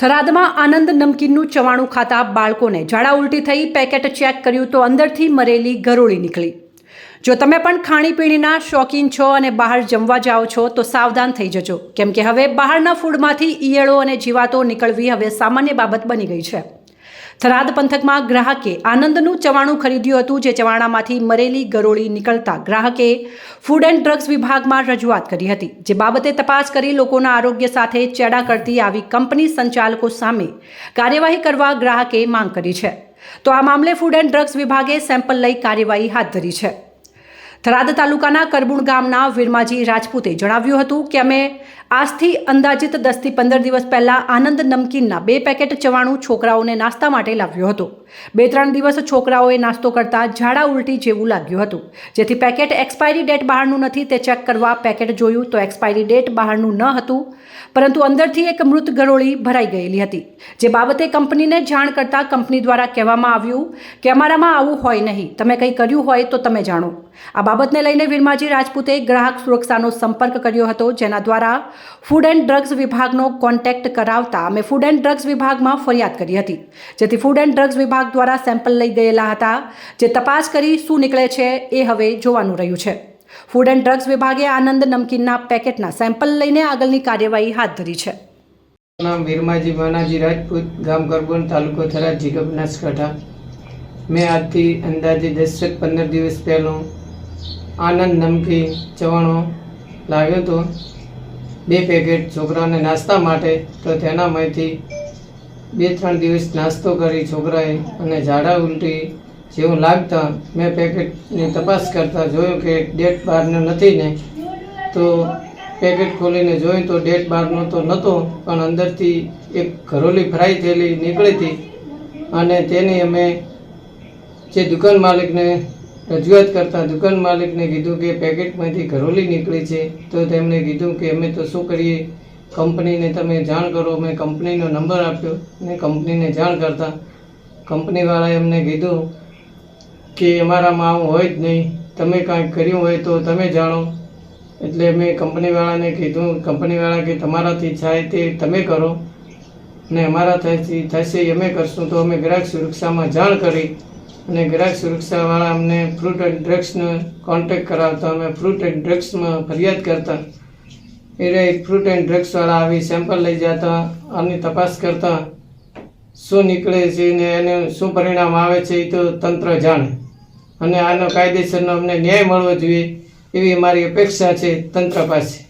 થરાદમાં આનંદ નમકીનનું ચવાણું ખાતા બાળકોને ઝાડા ઉલટી થઈ પેકેટ ચેક કર્યું તો અંદરથી મરેલી ગરોળી નીકળી. જો તમે પણ ખાણીપીણીના શોખીન છો અને બહાર જમવા જાઓ છો, તો સાવધાન થઈ જજો. કેમ કે હવે બહારના ફૂડમાંથી ઈયળો અને જીવાતો નીકળવી હવે સામાન્ય બાબત બની ગઈ છે. થરાદ પંથકમાં ગ્રાહકે આનંદનું ચવાણું ખરીદ્યું હતું, જે ચવાણામાંથી મરેલી ગરોળી નીકળતા ગ્રાહકે ફૂડ એન્ડ ડ્રગ્સ વિભાગમાં રજૂઆત કરી હતી. જે બાબતે તપાસ કરી લોકોના આરોગ્ય સાથે ચેડા કરતી આવી કંપની સંચાલકો સામે કાર્યવાહી કરવા ગ્રાહકે માંગ કરી છે. તો આ મામલે ફૂડ એન્ડ ડ્રગ્સ વિભાગે સેમ્પલ લઈ કાર્યવાહી હાથ ધરી છે. થરાદ તાલુકાના કરબુણ ગામના વીરમાજી રાજપૂતે જણાવ્યું હતું કે અમે આજથી અંદાજિત દસથી પંદર દિવસ પહેલાં આનંદ નમકીનના બે પેકેટ ચવાણું છોકરાઓને નાસ્તા માટે લાવ્યો હતો. બે ત્રણ દિવસ છોકરાઓએ નાસ્તો કરતા ઝાડા ઉલટી જેવું લાગ્યું હતું. જેથી પેકેટ એક્સપાયરી ડેટ બહારનું નથી તે ચેક કરવા પેકેટ જોયું તો એક્સપાયરી ડેટ બહારનું ન હતું. પરંતુ અંદરથી એક મૃત ગરોળી ભરાઈ ગયેલી હતી. જે બાબતે કંપનીને જાણ કરતાં કંપની દ્વારા કહેવામાં આવ્યું કે અમારામાં આવું હોય નહીં. તમે કંઈ કર્યું હોય તો તમે જાણો. આ બાબતને લઈને વીરમાજી રાજપૂતે ગ્રાહક સુરક્ષાનો સંપર્ક કર્યો હતો, જેના દ્વારા ફૂડ એન્ડ ડ્રગ્સ વિભાગનો કોન્ટેક્ટ કરાવતા અમે ફૂડ એન્ડ ડ્રગ્સ વિભાગમાં ફરિયાદ કરી હતી. જેથી ફૂડ એન્ડ ડ્રગ્સ વિભાગ દ્વારા સેમ્પલ લઈ ગયેલા હતા. જે તપાસ કરી શું નીકળે છે એ હવે જોવાનું રહ્યું છે. ફૂડ એન્ડ ડ્રગ્સ વિભાગે આનંદ નમકીનના પેકેટના સેમ્પલ લઈને આગળની કાર્યવાહી હાથ ધરી છે. નામ વીરમાજી માનાજી રાજપૂત, ગામ ગરબોન, તાલુકો થરાદ જિલ્લો મેં આજથી અંદાજે દસેક પંદર દિવસ પહેલું આનંદ નમકીન ચવાણો લાવ્યો હતો બે પેકેટ છોકરાને નાસ્તા માટે તો તેનામાંથી બે ત્રણ દિવસ નાસ્તો કરી છોકરાએ અને ઝાડા ઉલટી જેવું લાગતા મેં પેકેટની તપાસ કરતા જોયું કે ડેટ બહારનો નથી ને. તો પેકેટ ખોલીને જોયું તો ડેટ બહારનો તો નહોતો, પણ અંદરથી એક ઘરોલી ફ્રાય થયેલી નીકળી હતી. અને તેની અમે જે દુકાન માલિકને રજૂઆત કરતા દુકાન માલિકને કીધું કે પેકેટમાંથી ઘરોલી નીકળી છે, તો તેમણે કીધું કે અમે તો શું કરીએ? કંપનીને તમે જાણ કરો, મેં કંપનીનો નંબર આપ્યો ને કંપનીને જાણ કરતા કંપનીવાળાએ એમને કીધું કે અમારામાં આવું હોય જ નહીં, તમે કાંઈક કર્યું હોય તો તમે જાણો. એટલે મેં કંપનીવાળાને કીધું, કંપનીવાળા કે તમારાથી થાય તે તમે કરો. ને અમારા થશે, અમે કરશું તો અમે ગ્રાહક સુરક્ષામાં જાણ કરી અને ગ્રાહક સુરક્ષાવાળા અમને ફ્રૂટ એન્ડ ડ્રગ્સનો કોન્ટેક કરાવતા, અમે ફ્રૂટ એન્ડ ડ્રગ્સમાં ફરિયાદ કરતા. એટલે ફ્રૂટ એન્ડ ડ્રગ્સવાળા આવી સેમ્પલ લઈ જતા, આની તપાસ કરતા. શું નીકળે છે ને એને શું પરિણામ આવે છે એ તો તંત્ર જાણે. અને આનો કાયદેસરનો અમને ન્યાય મળવો જોઈએ, એવી અમારી અપેક્ષા છે તંત્ર પાસે.